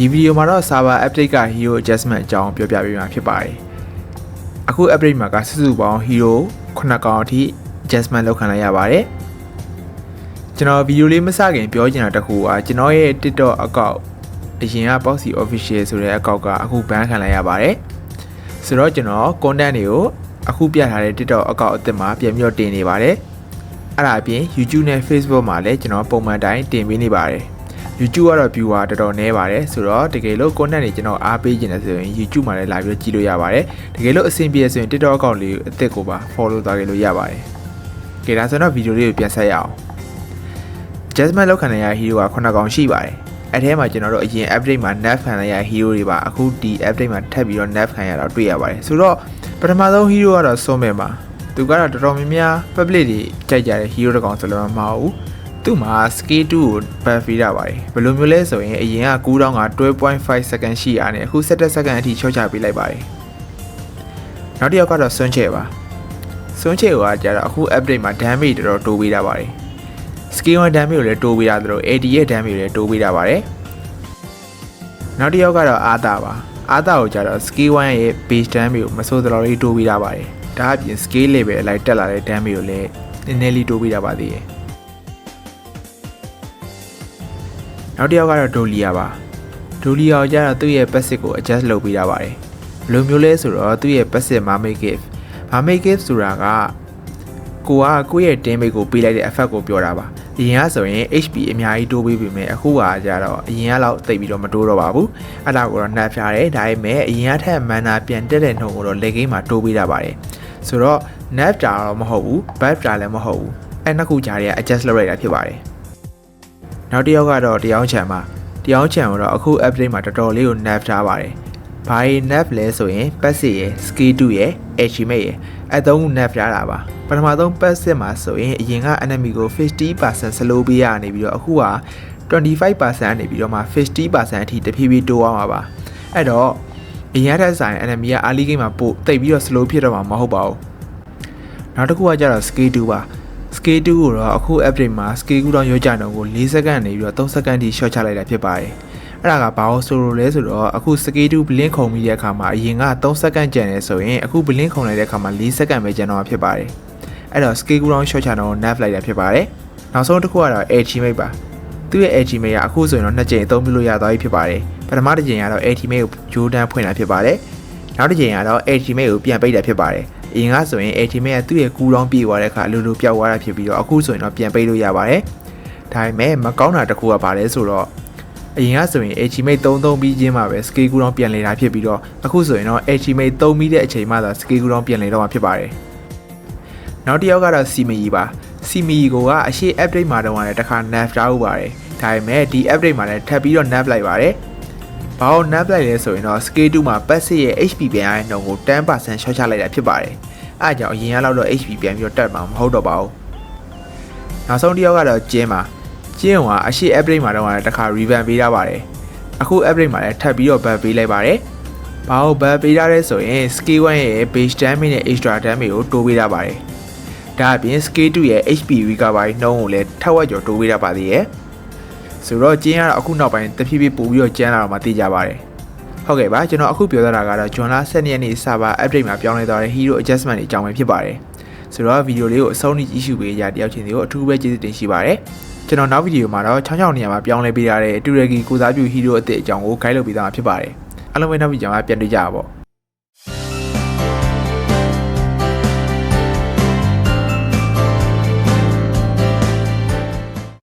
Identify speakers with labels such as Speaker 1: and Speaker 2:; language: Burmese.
Speaker 1: ဒီဗီဒီယိုမှာတော့ server update က hero adjustment အကြောင်းပြောပြပေးမှာဖြစ်ပါတယ်အခု update မှာကစုစုပေါင်း hero 9ကောင်အထိ adjustment လုပ်ခံလိုက်ရပါတယ်ကျွန်တော်ဗီဒီယိုလေးမစခင်ပြောချင်တာတစ်ခုကကျွန်တော်ရဲ့ TikTok account အရင်က Boxy Official ဆိုတဲ့ account ကအခု ban ခံလိုက်ရပါတယ်ဆိုတော့ကျွန်တော် content တွေကိုအခုပြထားတဲ့ TikTok account အသစ်မှာပြန်ပြီးတော့တင်နေပါတယ်အဲ့ဒါအပြင် YouTube နဲ့ Facebook မှာလည်းကျွန်တော်ပုံမှန်တိုင်းတင်ပေးနေပါတယ် YouTube ကတော့ viewer တော်တော်နည်းပါတယ်ဆိုတော့တကယ်လို့ content တွေကျွန်တော်အားပေးခြင်းလဲဆိုရင် YouTube မှာလည်းလာပြီးတော့ကြည့်လို့ရပါတယ်တကယ်လို့အဆင်ပြေဆိုရင် TikTok account လေးကိုအသစ်ကိုပါ follow သွားကြလို့ရပါတယ်ကဲဒါဆိုတော့ဗီဒီယိုလေးကိုပြန်ဆက်ရအောင် Jasmine လောက်ခံရတဲ့ hero က9កောင်ရှိပါတယ်အဲ့ထဲမှာကျွန်တော်တို့အရင် update မှာ nerf ခံရတဲ့ hero တွေပါအခုဒီ update မှာထပ်ပြီးတော့ nerf ခံရတာတွေ့ရပါတယ်ဆိုတော့ပထမဆုံး hero ကတော့စွန်မယ်ပါသူကတော့တော်တော်များများ public တွေကြိုက်ကြတဲ့ hero တစ်ကောင်ဆိုလို့မဟုတ်ဘူး သူ့မှာ scale 2ကို buff ပေးတာပါတယ်ဘယ်လိုမျိုးလဲဆိုရင်အရင်က9000က12.5 second ရှိရတယ်အခု17 second အထိချော့ချပေးလိုက်ပါတယ်နောက်တစ်ယောက်ကတော့စွန်းချေပါစွန်းချေကကြတော့အခု update မှာ damage တော်တော်တိုးပေးတာပါတယ် skill 1 damage ကိုလည်းတိုးပေးတာသလို AD ရဲ့ damage ကိုလည်းတိုးပေးတာပါတယ်နောက်တစ်ယောက်ကတော့အာတာပါအာတာကိုကြတော့ skill 1ရဲ့ base damage ကိုမဆိုးသလိုလေးတိုးပေးတာပါတယ်ဒါအပြင် skill level အလိုက်တက်လာတဲ့ damage ကိုလည်းနည်းနည်းလေးတိုးပေးတာပါသေးတယ် နောက်တစ်ယောက်ကတော့ဒိုလီယာပါဒိုလီယာကိုကြတော့သူ့ရဲ့ passive ကို adjust လုပ်ပေးတာပါတယ်ဘယ်လိုမျိုးလဲဆိုတော့သူ့ရဲ့ passive mermaid gift mermaid gift ဆိုတာကကိုကကိုယ့်ရဲ့ damage ကိုပေးလိုက်တဲ့ effect ကိုပြောတာပါအရင်ကဆိုရင် HP အများကြီးတိုးပေးပြီမဲ့အခုကကြတော့အရင်ကလောက်တိတ်ပြီးတော့မတိုးတော့ပါဘူးအဲ့ဒါကိုတော့နှက်ဖြားတယ်ဒါပေမဲ့အရင်ကထက်မန်နာပြန်တက်တဲ့နှုန်းကိုတော့ leg game မှာတိုးပေးတာပါတယ်ဆိုတော့ nerf တာတော့မဟုတ်ဘူး buff တာလည်းမဟုတ်ဘူးအဲ့နှစ်ခုကြားတွေက adjust လုပ်လိုက်တာဖြစ်ပါတယ် နောက်တစ်ယောက်ကတော့တရားချံမှာတရားချံကိုတော့အခု update မှာတော်တော်လေးကို nerf ထားပါတယ်ဘာရင် nerf လဲဆိုရင် passive ရယ် skill 2ရယ် achievement ရယ်အဲသုံးခု nerf ထားတာပါပထမဆုံး passive မှာဆိုရင်အရင်က enemy ကို50% slow ပေးရနေပြီးတော့အခုက25%နေပြီးတော့မှ50%အထိတဖြည်းဖြည်းတိုးအောင်ပါပါအဲ့တော့အရင်ထက်ဆိုင် enemy က early game မှာပို့တိတ်ပြီးတော့ slow ဖြစ်တော့မှာမဟုတ်ပါဘူးနောက်တစ်ခုကကျတော့ skill 2ပါ skill 2ကိုတော့အခု update မှာ skill ကူတော့ရောကြတော့ကို4စက္ကန့်နေပြီးတော့3စက္ကန့်ထိ short ချလိုက်တာဖြစ်ပါတယ်အဲ့ဒါကဘာလို့ဆိုလို့လဲဆိုတော့အခု skill 2 blink ခုံပြီးတဲ့အခါမှာအရင်က3စက္ကန့်ကျန်နေဆိုရင်အခု blink ခုံလိုက်တဲ့အခါမှာ4စက္ကန့်ပဲကျန်တော့ဖြစ်ပါတယ်အဲ့တော့ skill ကူတော့ short ချတော့ nerf လိုက်တာဖြစ်ပါတယ်နောက်ဆုံးတစ်ခုကတော့ ultimate ပါသူ့ရဲ့ ultimate ကအခုဆိုရင်တော့နှစ်ကြိမ်အသုံးပြုလို့ရသွားပြီဖြစ်ပါတယ်ပထမတစ်ကြိမ်ကတော့ ultimate ကိုဂျိုးဒန်ဖွင့်တာဖြစ်ပါတယ်နောက်တစ်ကြိမ်ကတော့ ultimate ကိုပြန်ပိတ်တာဖြစ်ပါတယ် အရင်ကဆိုရင် ultimate ကသူ့ရဲ့ကူတောင်းပြေးသွားတဲ့အခါအလိုလိုပျောက်သွားတာဖြစ်ပြီးတော့အခုဆိုရင်တော့ပြန်ပိတ်လို့ရပါတယ်ဒါပေမဲ့မကောင်းတာတစ်ခုကဘာလဲဆိုတော့အရင်ကဆိုရင် ultimate 33ပြီးချင်းမှာပဲ skill ကူတောင်းပြန်လေတာဖြစ်ပြီးတော့အခုဆိုရင်တော့ ultimate 3ပြီးတဲ့အချိန်မှသာ skill ကူတောင်းပြန်လေတော့မှာဖြစ်ပါတယ်နောက်တစ်ယောက်ကတော့ Simi ပါ Simi ကိုကအရှိ update မှာတော့လည်းတစ်ခါ nerf ထားဥပါတယ်ဒါပေမဲ့ဒီ update မှာလည်းထပ်ပြီးတော့ nerf လိုက်ပါတယ် ဘာလို့ nerf လိုက်လဲဆိုရင်တော့ scale 2မှာ passive ရဲ့ HP ပြန်ရတဲ့နှုန်းကို10%ရှော့ချလိုက်တာဖြစ်ပါတယ်။အဲအကြောင်းအရင်ကလောက်တော့ HP ပြန်ပြီးတော့တက်မှာမဟုတ်တော့ပါဘူး။နောက်ဆုံးတစ်ယောက်ကတော့ကျင်းပါ။ကျင်းကအရှိ upgrade မှာတော့တခါ revamp ပေးထားပါတယ်။အခု upgrade မှာလည်းထပ်ပြီးတော့ buff ပေးလိုက်ပါတယ်။ဘာလို့ buff ပေးထားလဲဆိုရင် scale 1ရဲ့ base damage နဲ့ extra damage ကိုတိုးပေးထားပါတယ်။ဒါအပြင် scale 2ရဲ့ HP recovery နှုန်းကိုလည်းထပ်ဝက်ကျော်တိုးပေးထားပါသေးတယ်။ ဆိုတော့ကျင်းကတော့အခုနောက်ပိုင်းတဖြည်းဖြည်းပို့ပြီးတော့ကျန်းလာတော့မှသိကြပါတယ်ဟုတ်ကဲ့ပါကျွန်တော်အခုပြောထားတာကတော့ဂျွန်လာ7ရက်နေ့စပါ update မှာပြောင်းလဲသွားတဲ့ hero adjustment တွေအကြောင်းပဲဖြစ်ပါတယ်ဆိုတော့ဗီဒီယိုလေးကိုအဆုံးထိကြည့်ရှုပေးကြတယောက်ချင်းစီကိုအထူးပဲကျေးဇူးတင်ရှိပါတယ်ကျွန်တော်နောက်ဗီဒီယိုမှာတော့ချောင်းချောင်းနေရာမှာပြောင်းလဲပေးထားတဲ့တူရကီကိုစားပြု hero အသစ်အကြောင်းကို guide လုပ်ပေးသွားမှာဖြစ်ပါတယ်အားလုံးပဲနောက်ဗီဒီယိုမှာပြန်တွေ့ကြပါပေါ့